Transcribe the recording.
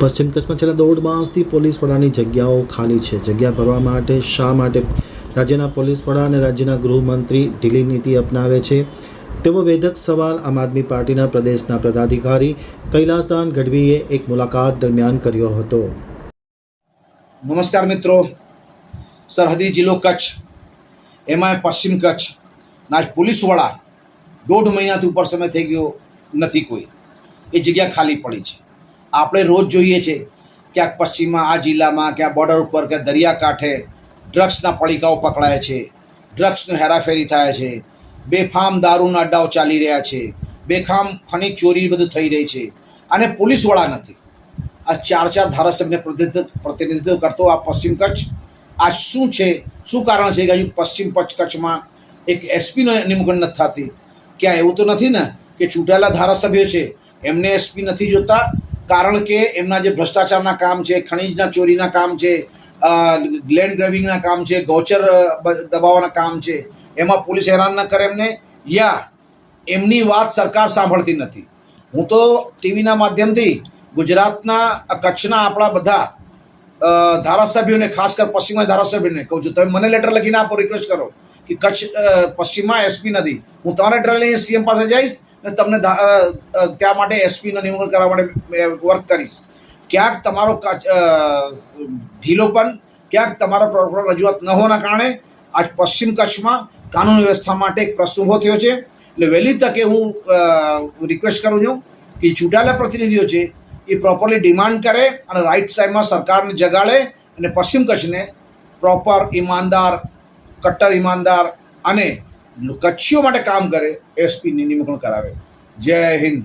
પશ્ચિમ કચ્છમાં છેલ્લા દોઢ માસથી પોલીસ વડાની જગ્યાઓ ખાલી છે. જગ્યા ભરવા માટે શા માટે રાજ્યના પોલીસ વડા અને રાજ્યના ગૃહમંત્રી ઢીલી નીતિ અપનાવે છે? તેવો વેધક સવાલ આમ આદમી પાર્ટીના પ્રદેશના પદાધિકારી કૈલાસદાન ગઢવીએ એક મુલાકાત દરમિયાન કર્યો હતો. નમસ્કાર મિત્રો. સરહદી જિલ્લો કચ્છ એમાં પશ્ચિમ કચ્છ, ના પોલીસ વડા દોઢ મહિનાથી ઉપર સમય થઈ ગયો નથી કોઈ. એ જગ્યા ખાલી પડી છે. આપણે રોજ જોઈએ છે ક્યાંક પશ્ચિમમાં, આ જિલ્લામાં ક્યાં બોર્ડર ઉપર કે દરિયાકાંઠે ડ્રગ્સના પડીકાઓ પકડાય છે. ડ્રગ્સનું હેરાફેરી થાય છે. બેફામ દારૂના અડ્ડાઓ ચાલી રહ્યા છે. બેફામ ખનીજ ચોરી બધું થઈ રહી છે. અને પોલીસવાળા નથી. આ ચાર ચાર ધારાસભ્યને પ્રતિનિધિત્વ કરતો આ પશ્ચિમ કચ્છ, આ શું છે? શું કારણ છે કે હજુ પશ્ચિમ કચ્છ, કચ્છમાં એક એસપીનો નિમગણ નથી થતી? ક્યાં એવું તો નથી ને કે ચૂંટાયેલા ધારાસભ્યો છે? એમને એસપી નથી જોતા કારણ કે એમના જે ભ્રષ્ટાચારના કામ છે, ખનીજના ચોરીના કામ છે લેન્ડ ગ્રેવિંગના કામ છે, ગૌચર દબાવવાના કામ છે, એમાં પોલીસ હેરાન ન કરે એમને. યા, એમની વાત સરકાર સાંભળતી નથી. હું તો ટીવીના માધ્યમથી ગુજરાતના કચ્છના આપણા બધા ધારાસભ્યોને, ખાસ કર પશ્ચિમના ધારાસભ્યોને કહું છું, તમે મને લેટર લખીને આપો રિક્વેસ્ટ કરો, કે કચ્છ પશ્ચિમમાં એસપી નથી. હું તમારા લેટર લઈને સીએમ પાસે જઈશ તમને અ, અ, ત્યાં માટે એસપીનો નિમણૂક કરવા માટે વર્ક કરીશ. ક્યાંક તમારો ઢીલોપન ક્યાંક તમારો પ્રોપર રજૂઆત ન હોવાના કારણે આજ પશ્ચિમ કચ્છમાં કાનૂન વ્યવસ્થા માટે એક પ્રશ્ન ઊભો થયો છે. એટલે વહેલી તકે હું રિક્વેસ્ટ કરું છું કે ચૂંટાયેલા પ્રતિનિધિઓ છે એ પ્રોપરલી ડિમાન્ડ કરે અને રાઈટ સાઈડમાં સરકારને જગાડે અને પશ્ચિમ કચ્છને પ્રોપર ઈમાનદાર કટ્ટર ઈમાનદાર અને કચ્છીઓ માટે કામ કરે એસપીની નિમણૂક કરાવે. જય હિન્દ.